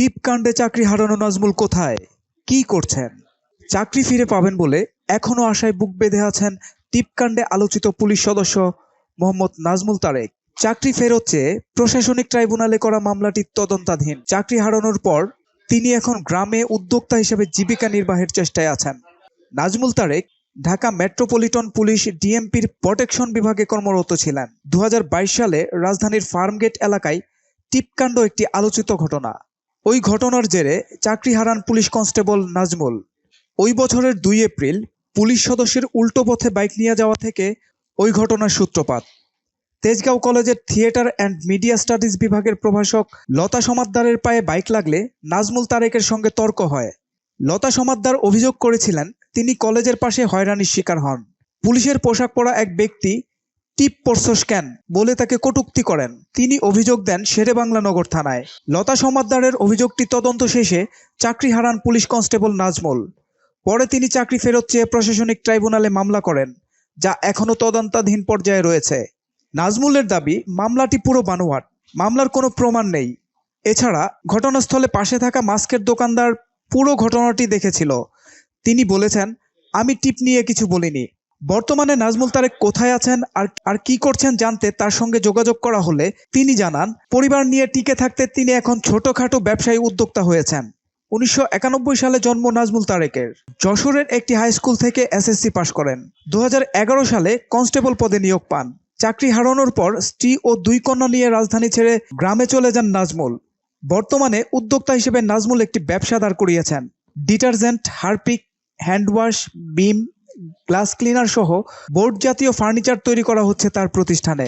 টিপ কাণ্ডে চাকরি হারানো নাজমুল কোথায়? কি করছেন? চাকরি ফিরে পাবেন বলে এখনও আশায় বুক বেঁধে আছেন টিপকাণ্ডে আলোচিত পুলিশ সদস্য মোহাম্মদ নাজমুল তারেক। চাকরি ফেরত চেয়ে প্রশাসনিক ট্রাইব্যুনালে করা মামলাটি তদন্তাধীন। চাকরি হারানোর পর তিনি এখন গ্রামে উদ্যোক্তা হিসেবে জীবিকা নির্বাহের চেষ্টায় আছেন। নাজমুল তারেক ঢাকা মেট্রোপলিটন পুলিশ ডিএমপির প্রটেকশন বিভাগে কর্মরত ছিলেন। দু হাজার বাইশ সালে রাজধানীর ফার্মগেট এলাকায় টিপকাণ্ড একটি আলোচিত ঘটনা। ওই ঘটনার জেরে চাকরি হারান পুলিশ কনস্টেবল নাজমুল। ওই বছরের দুই এপ্রিল পুলিশ সদস্যের উল্টো পথে বাইক নিয়ে যাওয়া থেকে ওই ঘটনার সূত্রপাত। তেজগাঁও কলেজের থিয়েটার অ্যান্ড মিডিয়া স্টাডিজ বিভাগের প্রভাষক লতা সমাদ্দারের পায়ে বাইক লাগলে নাজমুল তারেকের সঙ্গে তর্ক হয়। লতা সমাদ্দার অভিযোগ করেছিলেন, তিনি কলেজের পাশে হয়রানির শিকার হন। পুলিশের পোশাক পরা এক ব্যক্তি টিপ পরশোস কেন? বলে তাকে কটূক্তি করেন। তিনি অভিযোগ দেন শেরে বাংলা নগর থানায়। লতা সমাদ্দারের অভিযোগটি তদন্ত শেষে চাকরি হারান পুলিশ কনস্টেবল নাজমুল। পরে তিনি চাকরি ফেরত চেয়ে প্রশাসনিক ট্রাইব্যুনালে মামলা করেন, যা এখনও তদন্তাধীন পর্যায়ে রয়েছে। নাজমুলের দাবি, মামলাটি পুরো বানোয়াট। মামলার কোনো প্রমাণ নেই। এছাড়া ঘটনাস্থলে পাশে থাকা মাস্কের দোকানদার পুরো ঘটনাটি দেখেছিল। তিনি বলেছেন, আমি টিপ নিয়ে কিছু বলিনি। বর্তমানে নাজমুল তারেক কোথায় আছেন আর আর কি করছেন জানতে তার সঙ্গে যোগাযোগ করা হলে তিনি জানান, পরিবার নিয়ে টিকে থাকতে তিনি এখন ছোটখাটো ব্যবসায়ী উদ্যোক্তা হয়েছেন। উনিশশো একানব্বই সালে জন্ম নাজমুল তারেকের। যশোরের একটি হাই স্কুল থেকে এসএসসি পাশ করেন। দু হাজার এগারো সালে কনস্টেবল পদে নিয়োগ পান। চাকরি হারানোর পর স্ত্রী ও দুই কন্যা নিয়ে রাজধানী ছেড়ে গ্রামে চলে যান নাজমুল। বর্তমানে উদ্যোক্তা হিসেবে নাজমুল একটি ব্যবসা দাঁড় করিয়েছেন। Detergent, Harpic, handwash, Vim glass cleaner সহ বোর্ড জাতীয় ফার্নিচার তৈরি করা হচ্ছে তার প্রতিষ্ঠানে।